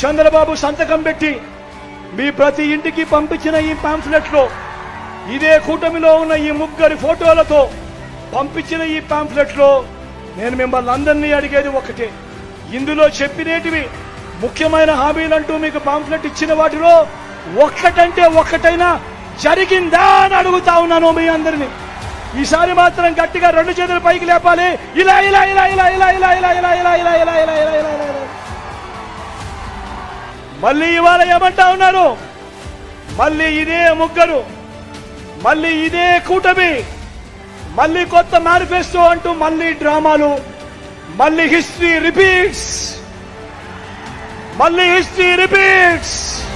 చంద్రబాబు సంతకం పెట్టి మీ ప్రతి ఇంటికి పంపించిన ఈ పాంఫ్లెట్లో ఇదే కూటమిలో ఉన్న ఈ ముగ్గురి ఫోటోలతో పంపించిన ఈ పాంఫ్లెట్లో నేను మిమ్మల్ని అందరినీ అడిగేది ఒకటే ఇందులో చెప్పినేటివి ముఖ్యమైన హామీలంటూ మీకు పాంఫ్లెట్ ఇచ్చిన వాటిలో ఒక్కటంటే ఒక్కటైనా జరిగిందా అని అడుగుతా ఉన్నాను మీ అందరినీ ఈసారి మాత్రం గట్టిగా రెండు చేతులు పైకి లేపాలి ఇలా ఇలా ఇలా ఇలా ఇలా ఇలా ఇలా ఇలా ఇలా ఇలా ఇలా ఇలా ఇలా ఇలా ఇలా ఇలా మళ్ళీ ఇవాళ ఏమంటా ఉన్నారు? మళ్ళీ ఇదే ముగ్గురు. మళ్ళీ ఇదే కూటమి. మళ్ళీ కొత్త మేనిఫెస్టో అంటూ మళ్ళీ డ్రామాలు. మళ్ళీ హిస్టరీ రిపీట్స్. మళ్ళీ హిస్టరీ రిపీట్స్.